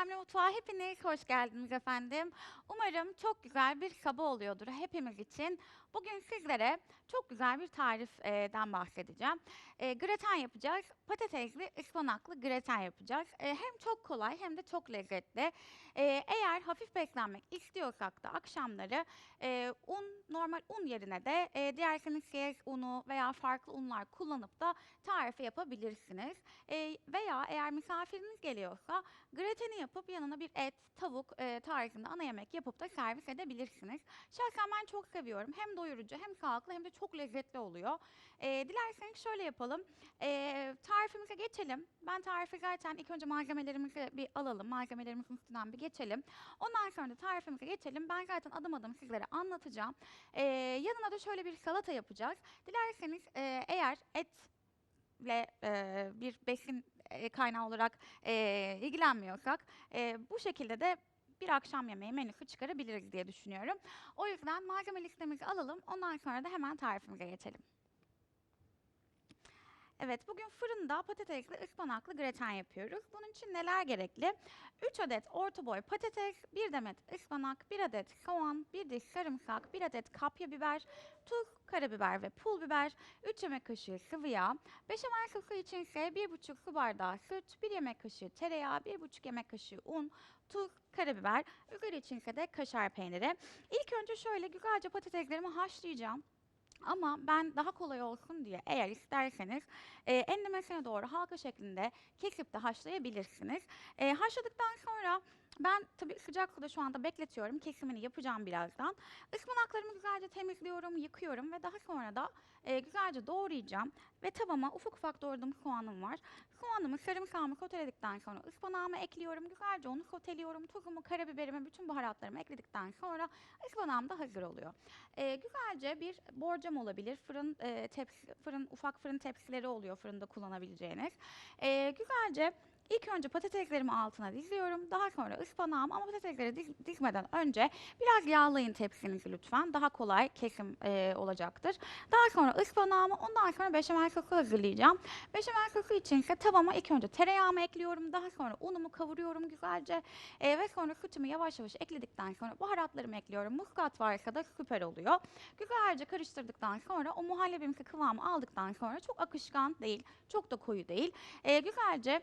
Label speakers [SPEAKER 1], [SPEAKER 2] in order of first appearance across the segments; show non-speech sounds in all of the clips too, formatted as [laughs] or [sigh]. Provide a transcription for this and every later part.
[SPEAKER 1] ามนะ Mutfağa hepiniz hoş geldiniz efendim. Umarım çok güzel bir sabah oluyordur hepimiz için. Bugün sizlere çok güzel bir tariften bahsedeceğim. E, graten yapacağız. Patatesli, ıspanaklı graten yapacağız. E, hem çok kolay hem de çok lezzetli. E, eğer hafif beslenmek istiyorsak da akşamları e, un, normal un yerine de e, dilerseniz siyez unu veya farklı unlar kullanıp da tarifi yapabilirsiniz. E, veya eğer misafiriniz geliyorsa grateni yapıp yanına bir et, tavuk e, tarzında ana yemek yapıp da servis edebilirsiniz. Şahsen ben çok seviyorum. Hem doyurucu hem sağlıklı hem de çok lezzetli oluyor. E, dilerseniz şöyle yapalım. E, tarifimize geçelim. Ben tarifi zaten ilk önce malzemelerimizi bir alalım. Malzemelerimizin üstünden bir geçelim. Ondan sonra da tarifimize geçelim. Ben zaten adım adım sizlere anlatacağım. E, yanına da şöyle bir salata yapacağız. Dilerseniz e, eğer et ile e, bir besin e, kaynağı olarak e, ilgilenmiyorsak e, bu şekilde de bir akşam yemeği menüsü çıkarabiliriz diye düşünüyorum. O yüzden malzeme listemizi alalım. Ondan sonra da hemen tarifimize geçelim. Evet, bugün fırında patatesli ıspanaklı graten yapıyoruz. Bunun için neler gerekli? 3 adet orta boy patates, 1 demet ıspanak, 1 adet soğan, 1 diş sarımsak, 1 adet kapya biber, tuz, karabiber ve pul biber, 3 yemek kaşığı sıvı yağ, beşamel sosu için ise 1,5 su bardağı süt, 1 yemek kaşığı tereyağı, 1,5 yemek kaşığı un, tuz, karabiber, üzeri için ise de kaşar peyniri. İlk önce şöyle güzelce patateslerimi haşlayacağım. Ama ben daha kolay olsun diye eğer isterseniz e, enlemesine doğru halka şeklinde kesip de haşlayabilirsiniz. E, haşladıktan sonra ben tabii sıcak suda şu anda bekletiyorum. Kesimini yapacağım birazdan. Ispanaklarımı güzelce temizliyorum, yıkıyorum ve daha sonra da e, güzelce doğrayacağım. Ve tavama ufak ufak doğradığım soğanım var. Soğanımı sarımsağımı soteledikten sonra ıspanağımı ekliyorum. Güzelce onu soteliyorum. Tuzumu, karabiberimi, bütün baharatlarımı ekledikten sonra ıspanağım da hazır oluyor. E, güzelce bir borcam olabilir. Fırın e, tepsi, fırın ufak fırın tepsileri oluyor fırında kullanabileceğiniz. E, güzelce İlk önce patateslerimi altına diziyorum. Daha sonra ıspanağımı ama patatesleri diz- dizmeden önce biraz yağlayın tepsinizi lütfen. Daha kolay kesim e, olacaktır. Daha sonra ıspanağımı ondan sonra beşamel sosu hazırlayacağım. Beşamel sosu için ise tavama ilk önce tereyağımı ekliyorum. Daha sonra unumu kavuruyorum güzelce. E, ve sonra sütümü yavaş yavaş ekledikten sonra baharatlarımı ekliyorum. Muskat varsa da süper oluyor. Güzelce karıştırdıktan sonra o muhallebimsi kıvamı aldıktan sonra çok akışkan değil, çok da koyu değil. E, güzelce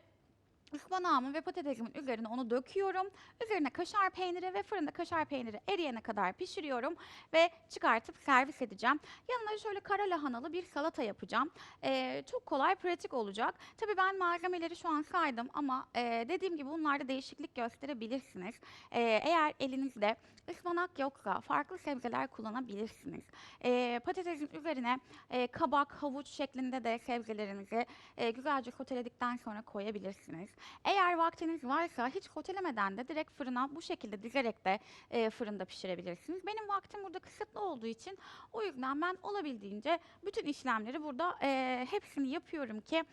[SPEAKER 1] ıspanağımın ve patatesimin üzerine onu döküyorum. Üzerine kaşar peyniri ve fırında kaşar peyniri eriyene kadar pişiriyorum ve çıkartıp servis edeceğim. Yanına şöyle kara lahanalı bir salata yapacağım. Ee, çok kolay, pratik olacak. Tabii ben malzemeleri şu an saydım ama e, dediğim gibi bunlarda değişiklik gösterebilirsiniz. Ee, eğer elinizde ıspanak yoksa farklı sebzeler kullanabilirsiniz. Ee, patatesin üzerine e, kabak, havuç şeklinde de sebzelerinizi e, güzelce soteledikten sonra koyabilirsiniz. Eğer vaktiniz varsa hiç sotelemeden de direkt fırına bu şekilde dizerek de e, fırında pişirebilirsiniz. Benim vaktim burada kısıtlı olduğu için o yüzden ben olabildiğince bütün işlemleri burada e, hepsini yapıyorum ki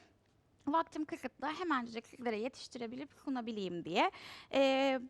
[SPEAKER 1] vaktim kısıtlı hemencik sizlere yetiştirebilip sunabileyim diye. E,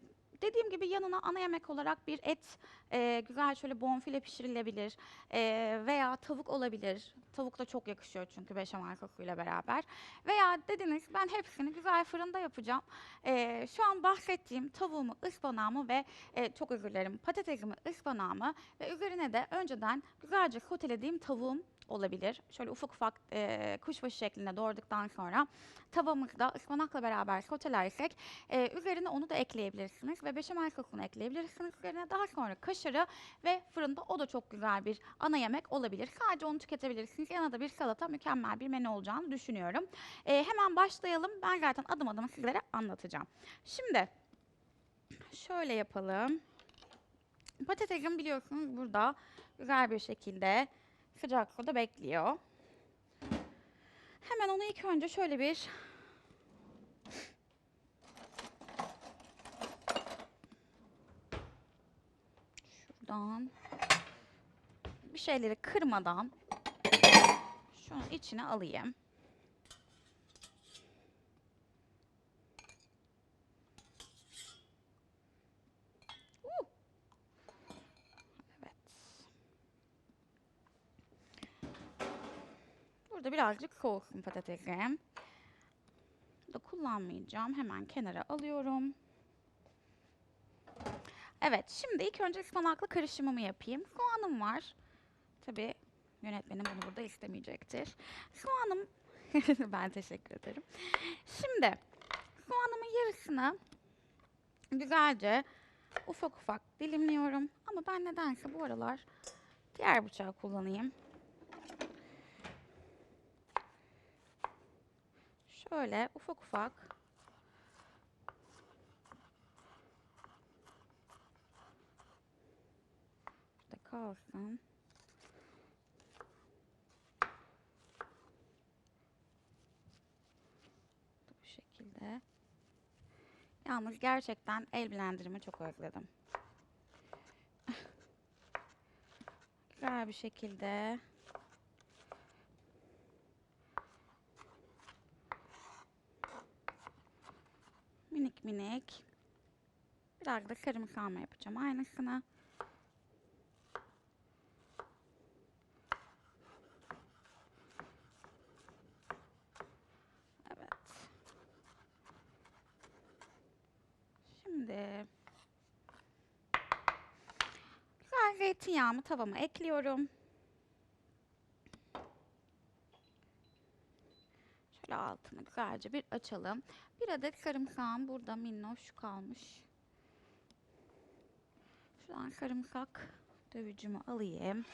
[SPEAKER 1] Dediğim gibi yanına ana yemek olarak bir et, e, güzel şöyle bonfile pişirilebilir e, veya tavuk olabilir. Tavuk da çok yakışıyor çünkü beşamel sosuyla beraber. Veya dediniz ben hepsini güzel fırında yapacağım. E, şu an bahsettiğim tavuğumu, ıspanağımı ve e, çok özür dilerim patatesimi, ıspanağımı ve üzerine de önceden güzelce sotelediğim tavuğum olabilir. Şöyle ufak ufak e, kuşbaşı şeklinde doğradıktan sonra tavamızda ıspanakla beraber sotelersek e, üzerine onu da ekleyebilirsiniz ve beşamel sosunu ekleyebilirsiniz. Üzerine daha sonra kaşarı ve fırında o da çok güzel bir ana yemek olabilir. Sadece onu tüketebilirsiniz. Yanına da bir salata mükemmel bir menü olacağını düşünüyorum. E, hemen başlayalım. Ben zaten adım adım sizlere anlatacağım. Şimdi şöyle yapalım. Patatesim biliyorsunuz burada güzel bir şekilde sıcak suda bekliyor. Hemen onu ilk önce şöyle bir şuradan bir şeyleri kırmadan şunu içine alayım. Uh! Evet. Burada birazcık soğusun patatesim. Da kullanmayacağım. Hemen kenara alıyorum. Evet, şimdi ilk önce ıspanaklı karışımımı yapayım. Soğanım var. Tabii yönetmenim bunu burada istemeyecektir. Soğanım, [laughs] ben teşekkür ederim. Şimdi soğanımın yarısını güzelce ufak ufak dilimliyorum. Ama ben nedense bu aralar diğer bıçağı kullanayım. Şöyle ufak ufak Burada kalsın. Bu şekilde. Yalnız gerçekten el blenderımı çok özledim. [laughs] Güzel bir şekilde minik minik biraz da sarımsağımı yapacağım aynısını. Evet. Şimdi zeytinyağımı tavama ekliyorum. Şöyle altını güzelce bir açalım. Bir adet sarımsağım burada minnoş kalmış. Şuradan sarımsak dövücümü alayım.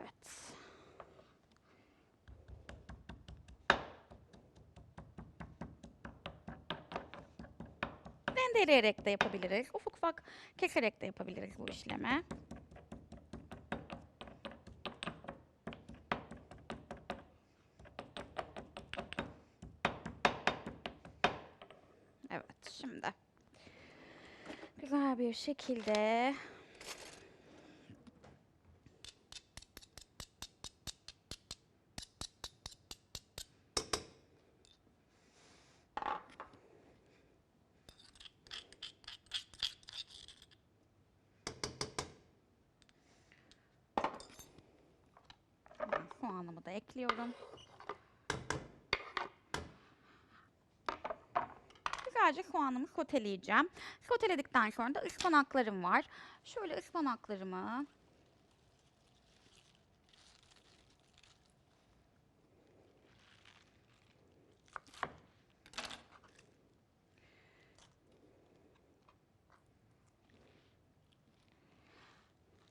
[SPEAKER 1] Evet. Rendeleyerek de yapabiliriz. Ufak ufak keserek de yapabiliriz bu işlemi. Evet, şimdi güzel bir şekilde soğanımı da ekliyorum. Güzelce soğanımı soteleyeceğim. Soteledikten sonra da ıspanaklarım var. Şöyle ıspanaklarımı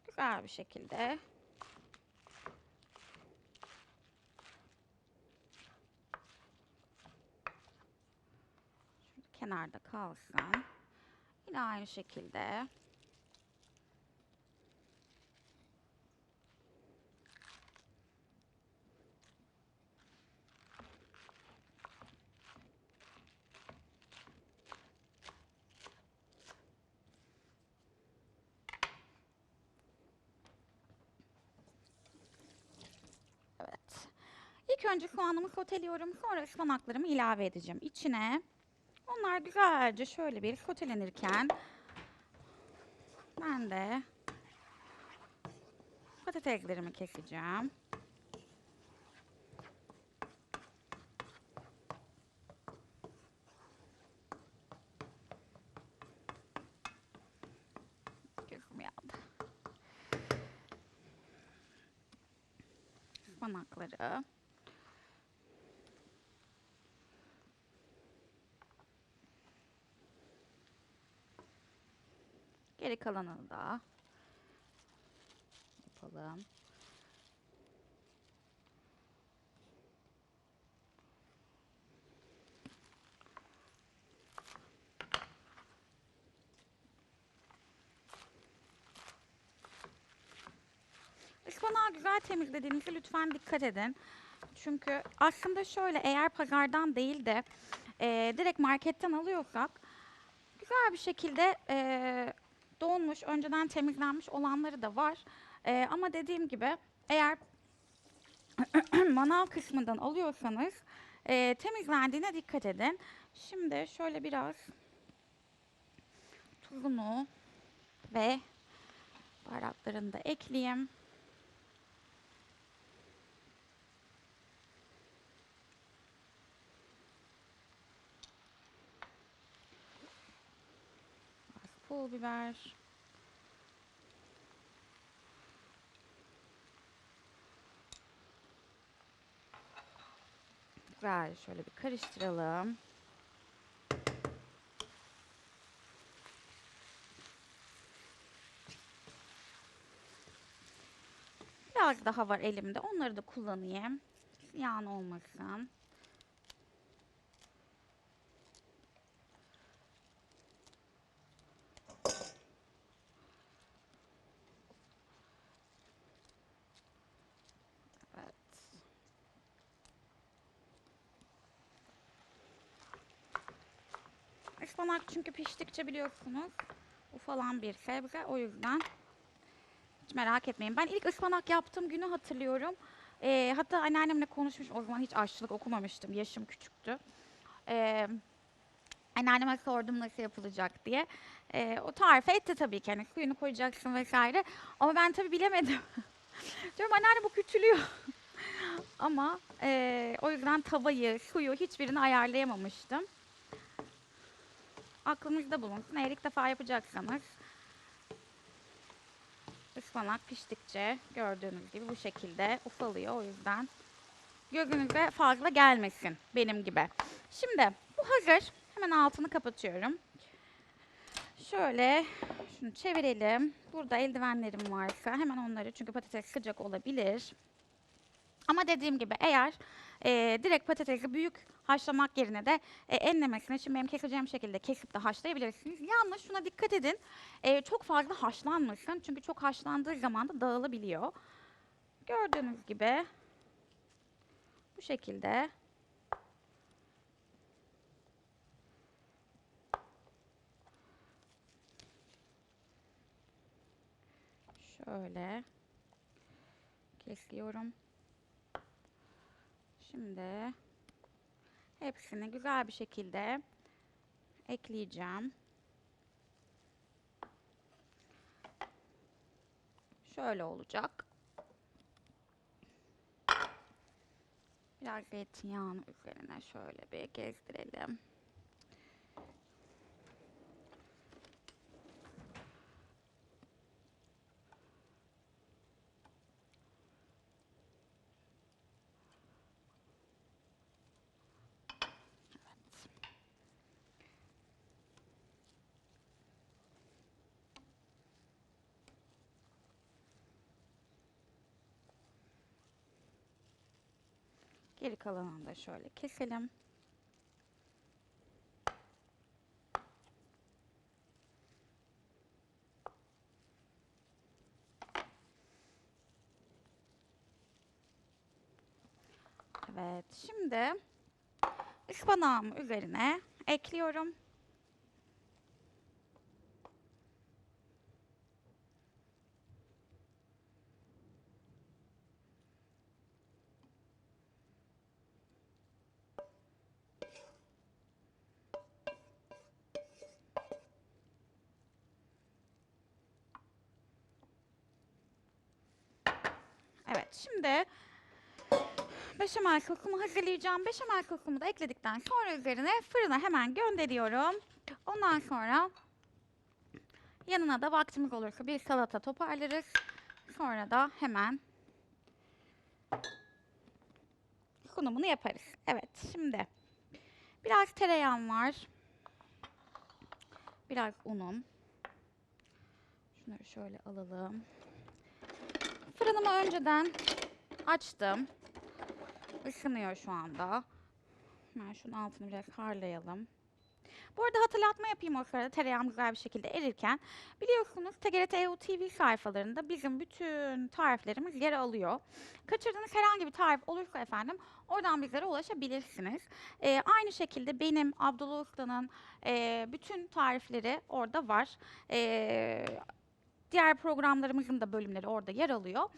[SPEAKER 1] güzel bir şekilde Şöyle kenarda kalsın. Yine aynı şekilde. Evet. İlk önce soğanımı soteliyorum. Sonra ıspanaklarımı ilave edeceğim içine. Onlar güzelce şöyle bir sotelenirken ben de patateslerimi keseceğim. Gözüm Geri kalanını da yapalım. Ispanağı güzel temizlediğinizde lütfen dikkat edin. Çünkü aslında şöyle eğer pazardan değil de eee, direkt marketten alıyorsak güzel bir şekilde eee, donmuş, önceden temizlenmiş olanları da var. Eee, ama dediğim gibi eğer [clears throat] manav kısmından alıyorsanız eee, temizlendiğine dikkat edin. Şimdi şöyle biraz tuzunu ve baharatlarını da ekleyeyim. Pul biber. Güzel şöyle bir karıştıralım. Biraz daha var elimde. Onları da kullanayım. Ziyan olmasın. Evet. Ispanak çünkü piştikçe biliyorsunuz ufalan bir sebze. O yüzden hiç merak etmeyin. Ben ilk ıspanak yaptığım günü hatırlıyorum. Ee, hatta anneannemle konuşmuş. O zaman hiç aşçılık okumamıştım. Yaşım küçüktü. Ee, anneanneme sordum nasıl yapılacak diye. Ee, o tarif etti tabii ki. Hani suyunu koyacaksın vesaire. Ama ben tabii bilemedim. [laughs] Diyorum anneanne bu küçülüyor. [laughs] Ama eee, o yüzden tavayı, suyu hiçbirini ayarlayamamıştım. Aklınızda bulunsun. Eğer ilk defa yapacaksanız ıspanak piştikçe gördüğünüz gibi bu şekilde ufalıyor. O yüzden gözünüze fazla gelmesin benim gibi. Şimdi bu hazır. Hemen altını kapatıyorum. Şöyle şunu çevirelim. Burada eldivenlerim varsa hemen onları çünkü patates sıcak olabilir. Ama dediğim gibi eğer e, direkt patatesi büyük haşlamak yerine de e, enlemesine şimdi benim keseceğim şekilde kesip de haşlayabilirsiniz. Yalnız şuna dikkat edin. e, çok fazla haşlanmasın. Çünkü çok haşlandığı zaman da dağılabiliyor. Gördüğünüz gibi bu şekilde şöyle kesiyorum. Şimdi hepsini güzel bir şekilde ekleyeceğim. Şöyle olacak. Biraz zeytinyağını üzerine şöyle bir gezdirelim. Geri kalanını da şöyle keselim. Evet, şimdi ıspanağımı üzerine ekliyorum. Şimdi beşamel sosumu hazırlayacağım. Beşamel sosumu da ekledikten sonra üzerine fırına hemen gönderiyorum. Ondan sonra yanına da vaktimiz olursa bir salata toparlarız. Sonra da hemen sunumunu yaparız. Evet, şimdi biraz tereyağım var. Biraz unum. Şunları şöyle alalım. Fırınımı önceden açtım. Isınıyor şu anda. Hemen şunun altını biraz harlayalım. Bu arada hatırlatma yapayım o sırada tereyağım güzel bir şekilde erirken. Biliyorsunuz TGRT EU TV sayfalarında bizim bütün tariflerimiz yer alıyor. Kaçırdığınız herhangi bir tarif olursa efendim oradan bizlere ulaşabilirsiniz. Ee, aynı şekilde benim Abdullah Usta'nın e, bütün tarifleri orada var. Ee, diğer programlarımızın da bölümleri orada yer alıyor.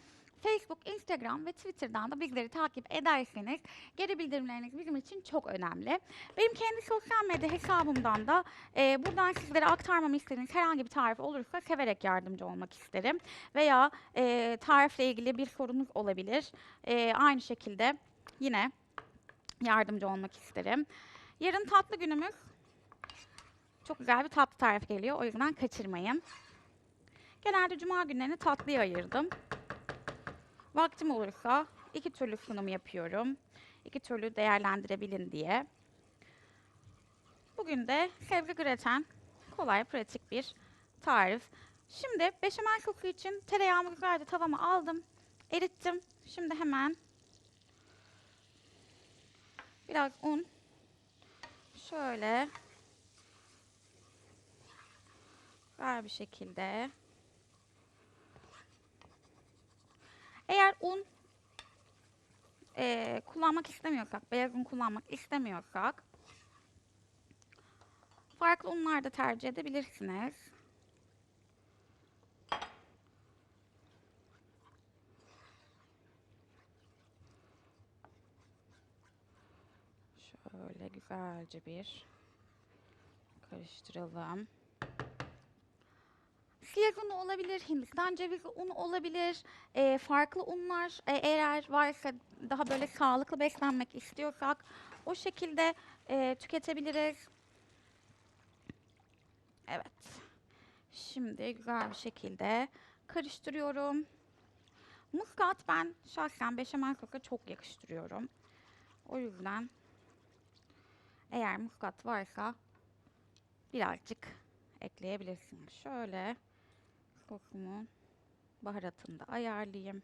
[SPEAKER 1] Facebook, Instagram ve Twitter'dan da bizleri takip ederseniz geri bildirimleriniz bizim için çok önemli. Benim kendi sosyal medya hesabımdan da e, buradan sizlere aktarmamı istediğiniz herhangi bir tarif olursa severek yardımcı olmak isterim. Veya e, tarifle ilgili bir sorunuz olabilir. E, aynı şekilde yine yardımcı olmak isterim. Yarın tatlı günümüz. çok güzel bir tatlı tarifi geliyor. O yüzden kaçırmayın. Genelde cuma günlerini tatlıya ayırdım. Vaktim olursa iki türlü sunum yapıyorum. İki türlü değerlendirebilin diye. Bugün de sebze graten kolay, pratik bir tarif. Şimdi beşamel sosu için tereyağımı güzelce tavama aldım. Erittim. Şimdi hemen biraz un şöyle güzel bir şekilde eğer un eee, kullanmak istemiyorsak, beyaz un kullanmak istemiyorsak farklı unlar da tercih edebilirsiniz. Şöyle güzelce bir karıştıralım. Siyah unu olabilir, Hindistan cevizi unu olabilir, eee, farklı unlar e, eğer varsa daha böyle sağlıklı beslenmek istiyorsak o şekilde eee, tüketebiliriz. Evet. Şimdi güzel bir şekilde karıştırıyorum. Muskat ben şahsen beşamel sosa çok yakıştırıyorum. O yüzden eğer muskat varsa birazcık ekleyebilirsiniz. Şöyle sosumun baharatını da ayarlayayım.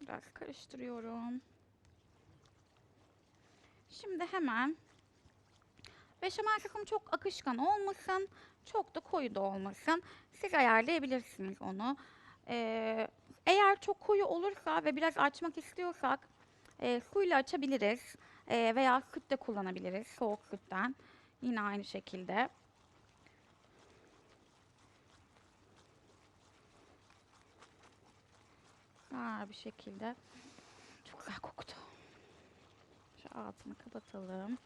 [SPEAKER 1] Biraz karıştırıyorum. Şimdi hemen beşamel sosum çok akışkan olmasın, çok da koyu da olmasın. Siz ayarlayabilirsiniz onu. Ee, eğer çok koyu olursa ve biraz açmak istiyorsak e, suyla açabiliriz. Ee, veya süt de kullanabiliriz, soğuk sütten. Yine aynı şekilde. Güzel bir şekilde. Çok güzel koktu. Şu altını kapatalım.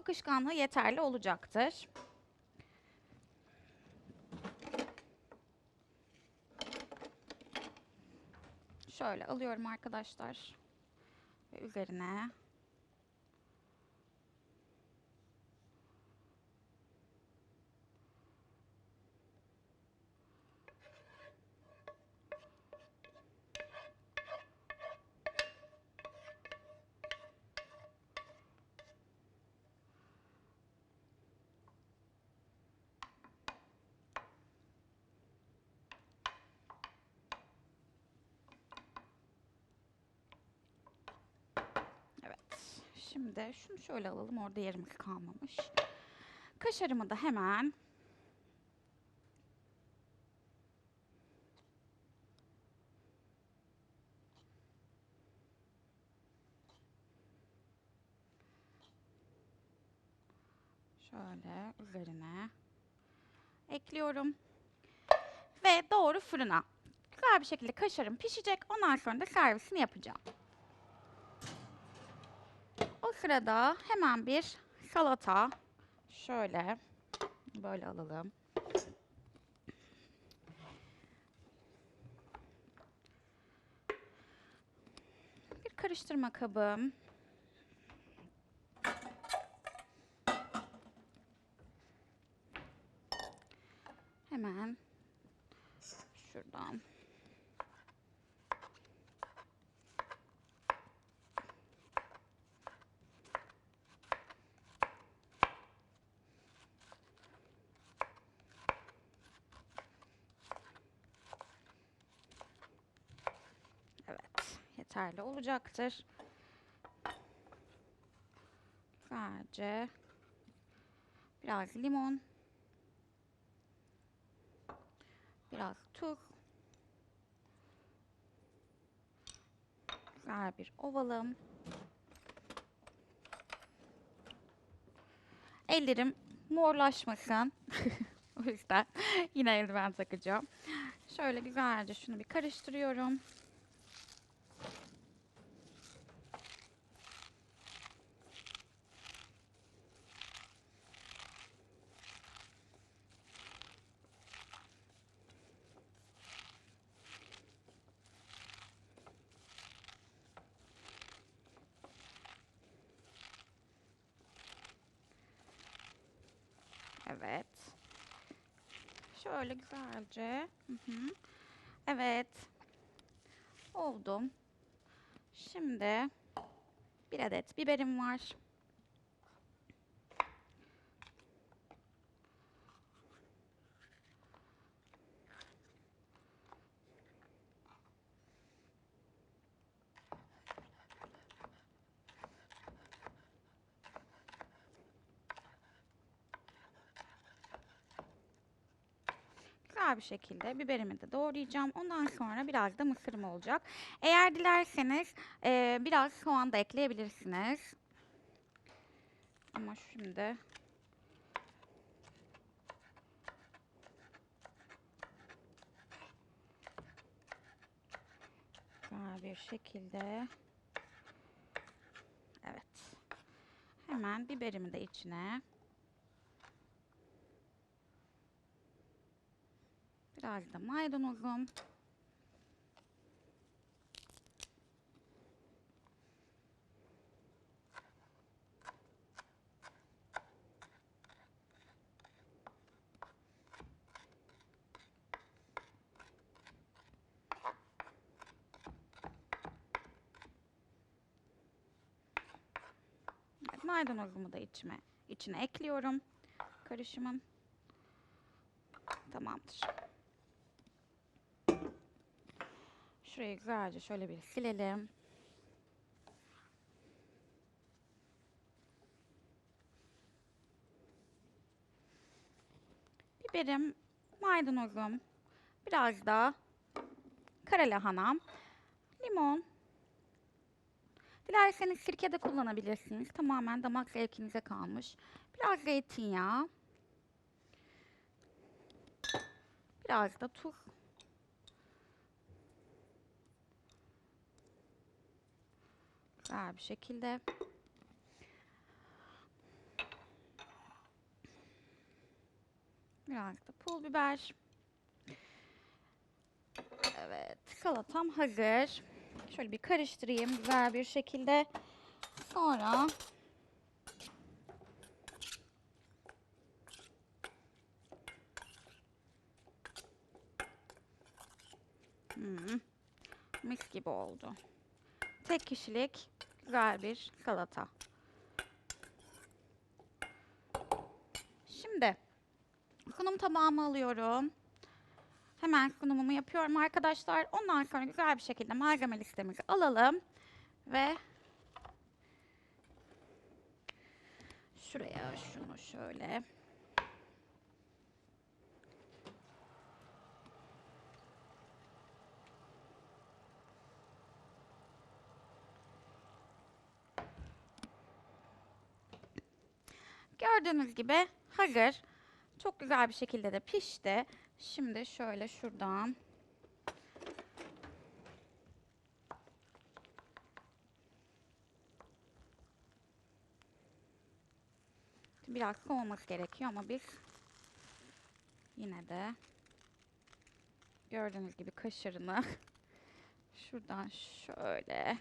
[SPEAKER 1] Akışkanlığı yeterli olacaktır. Şöyle alıyorum arkadaşlar. Ve üzerine Şimdi şunu şöyle alalım. Orada yerimiz kalmamış. Kaşarımı da hemen şöyle üzerine ekliyorum. Ve doğru fırına. Güzel bir şekilde kaşarım pişecek. Ondan sonra da servisini yapacağım. O sırada hemen bir salata şöyle böyle alalım. Bir karıştırma kabım. Hemen şuradan Evet, yeterli olacaktır. Sadece biraz limon, biraz tuz, güzel bir ovalım. Ellerim morlaşmasın. [laughs] o yüzden yine eldiven takacağım. Şöyle güzelce şunu bir karıştırıyorum. Evet. Şöyle güzelce. Hı hı. Evet. Oldum. Şimdi bir adet biberim var. Güzel bir şekilde biberimi de doğrayacağım. Ondan sonra biraz da mısırım olacak. Eğer dilerseniz eee, biraz soğan da ekleyebilirsiniz. Ama şimdi güzel bir şekilde evet. Hemen biberimi de içine Biraz da maydanozum. Maydanozumu da içime, içine ekliyorum. Karışımın. Tamamdır. Şurayı güzelce şöyle bir silelim. Biberim, maydanozum, biraz da kara lahanam, limon. Dilerseniz sirke de kullanabilirsiniz. Tamamen damak zevkinize kalmış. Biraz zeytinyağı. Biraz da tuz. Güzel bir şekilde. Biraz da pul biber. Evet, salatam hazır. Şöyle bir karıştırayım güzel bir şekilde. Sonra Hmm, mis gibi oldu. Tek kişilik güzel bir salata. Şimdi sunum tabağımı alıyorum. Hemen sunumumu yapıyorum arkadaşlar. Ondan sonra güzel bir şekilde malzeme listemizi alalım. Ve şuraya şunu şöyle Gördüğünüz gibi hazır. Çok güzel bir şekilde de pişti. Şimdi şöyle şuradan biraz soğuması gerekiyor ama biz yine de gördüğünüz gibi kaşarını [laughs] şuradan şöyle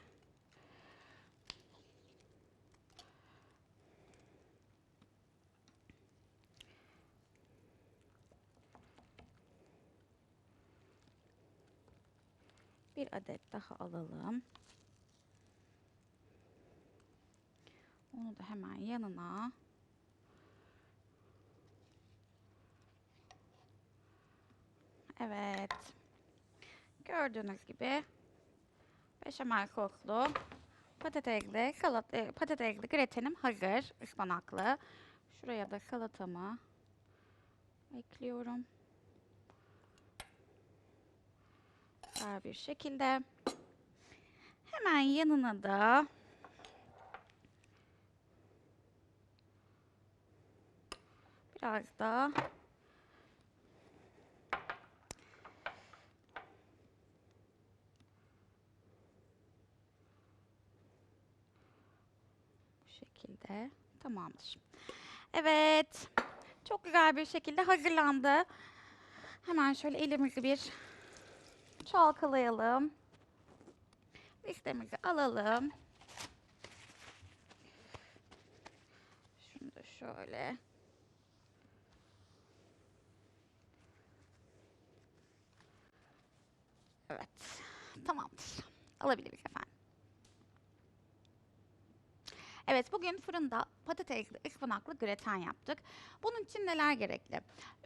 [SPEAKER 1] Bir adet daha alalım. Onu da hemen yanına Evet. Gördüğünüz gibi beşamel soslu patatesli salat e, patatesli gratenim hazır ıspanaklı. Şuraya da salatamı ekliyorum. Güzel bir şekilde. Hemen yanına da Biraz da bu şekilde tamamdır. Evet. Çok güzel bir şekilde hazırlandı. Hemen şöyle elimizi bir çalkalayalım. Listemizi alalım. Şunu da şöyle. Evet. Tamamdır. Alabiliriz efendim. Evet, bugün fırında patatesli ıspanaklı graten yaptık. Bunun için neler gerekli?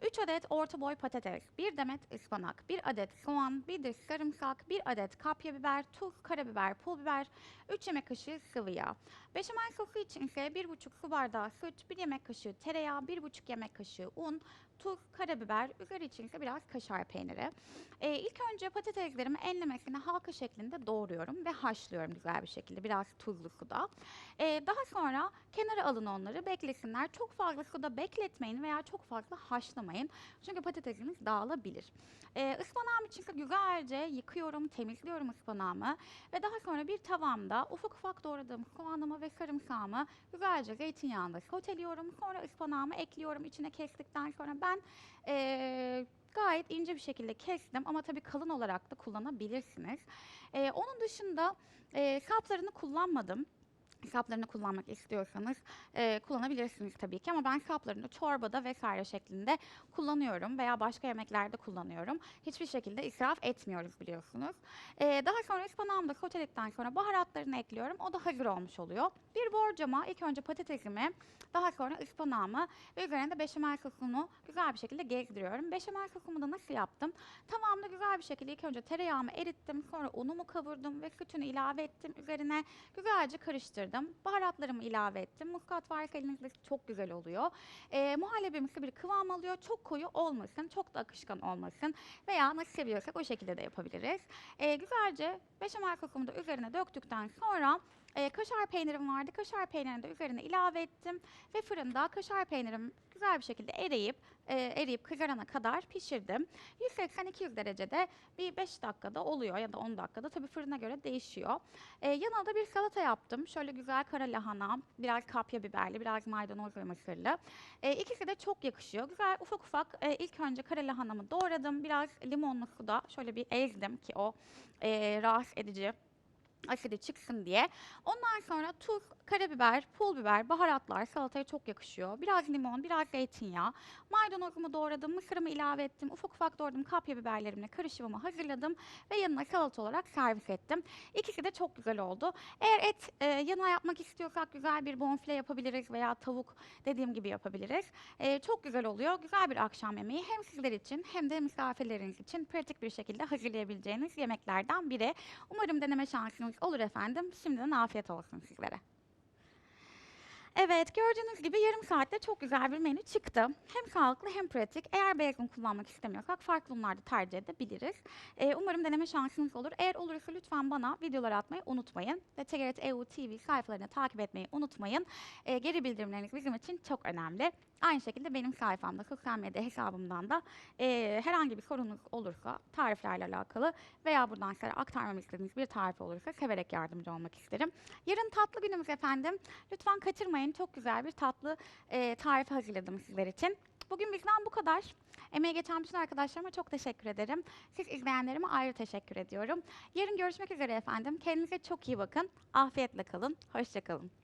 [SPEAKER 1] 3 adet orta boy patates, 1 demet ıspanak, 1 adet soğan, 1 diş sarımsak, 1 adet kapya biber, tuz, karabiber, pul biber, 3 yemek kaşığı sıvı yağ. Beşamel sosu için ise 1,5 su bardağı süt, 1 yemek kaşığı tereyağı, 1,5 yemek kaşığı un, tuz, karabiber, üzeri için ise biraz kaşar peyniri. Ee, ilk önce patateslerimi enlemesine halka şeklinde doğruyorum ve haşlıyorum güzel bir şekilde biraz tuzlu suda. Ee, daha sonra kenara alın onları beklesinler. Çok fazla suda bekletmeyin veya çok fazla haşlamayın. Çünkü patatesiniz dağılabilir. Ee, ıspanağım için güzelce yıkıyorum, temizliyorum ıspanağımı ve daha sonra bir tavamda ufak ufak doğradığım soğanımı ve sarımsağımı güzelce zeytinyağında soteliyorum. Sonra ıspanağımı ekliyorum içine kestikten sonra ben eee, gayet ince bir şekilde kestim ama tabii kalın olarak da kullanabilirsiniz. Eee, onun dışında eee saplarını kullanmadım. Saplarını kullanmak istiyorsanız eee, kullanabilirsiniz tabii ki ama ben saplarını çorbada vesaire şeklinde kullanıyorum veya başka yemeklerde kullanıyorum. Hiçbir şekilde israf etmiyoruz biliyorsunuz. Eee, daha sonra ıspanağımı da sonra baharatlarını ekliyorum. O da hazır olmuş oluyor. Bir borcama ilk önce patatesimi, daha sonra ıspanağımı ve üzerine de beşamel sosunu güzel bir şekilde gezdiriyorum. Beşamel sosumu da nasıl yaptım? Tavamda güzel bir şekilde ilk önce tereyağımı erittim, sonra unumu kavurdum ve sütünü ilave ettim. Üzerine güzelce karıştırdım. Baharatlarımı ilave ettim. Muskat varsa elinizde çok güzel oluyor. Ee, muhallebimsi bir kıvam alıyor. Çok koyu olmasın, çok da akışkan olmasın. Veya nasıl seviyorsak o şekilde de yapabiliriz. Ee, güzelce beşamel sosumu da üzerine döktükten sonra e, kaşar peynirim vardı. Kaşar peynirini de üzerine ilave ettim. Ve fırında kaşar peynirim güzel bir şekilde eriyip e, eriyip kızarana kadar pişirdim. 180-200 derecede bir 5 dakikada oluyor ya da 10 dakikada. Tabii fırına göre değişiyor. E, yanına da bir salata yaptım. Şöyle güzel kara lahana, biraz kapya biberli, biraz maydanoz ve mısırlı. E, ikisi de çok yakışıyor. Güzel ufak ufak e, ilk önce kara lahanamı doğradım. Biraz limonlu suda şöyle bir ezdim ki o e, rahatsız edici asidi çıksın diye. Ondan sonra tuz, karabiber, pul biber, baharatlar salataya çok yakışıyor. Biraz limon, biraz zeytinyağı. Maydanozumu doğradım, mısırımı ilave ettim. Ufak ufak doğradım kapya biberlerimle karışımımı hazırladım ve yanına salata olarak servis ettim. İkisi de çok güzel oldu. Eğer et e, yanına yapmak istiyorsak güzel bir bonfile yapabiliriz veya tavuk dediğim gibi yapabiliriz. E, çok güzel oluyor. Güzel bir akşam yemeği hem sizler için hem de misafirleriniz için pratik bir şekilde hazırlayabileceğiniz yemeklerden biri. Umarım deneme şansınız olur efendim. Şimdiden afiyet olsun sizlere. Evet, gördüğünüz gibi yarım saatte çok güzel bir menü çıktı. Hem sağlıklı hem pratik. Eğer bacon kullanmak istemiyorsak farklı unlar da tercih edebiliriz. Ee, umarım deneme şansınız olur. Eğer olursa lütfen bana videolar atmayı unutmayın. Ve TGRT EU TV sayfalarını takip etmeyi unutmayın. Ee, geri bildirimleriniz bizim için çok önemli. Aynı şekilde benim sayfamda, sosyal medya hesabımdan da e, herhangi bir sorunuz olursa tariflerle alakalı veya buradan size aktarmamı istediğiniz bir tarif olursa severek yardımcı olmak isterim. Yarın tatlı günümüz efendim. Lütfen kaçırmayın. Çok güzel bir tatlı e, tarif hazırladım sizler için. Bugün bizden bu kadar. Emeği geçen bütün arkadaşlarıma çok teşekkür ederim. Siz izleyenlerime ayrı teşekkür ediyorum. Yarın görüşmek üzere efendim. Kendinize çok iyi bakın. Afiyetle kalın. Hoşçakalın.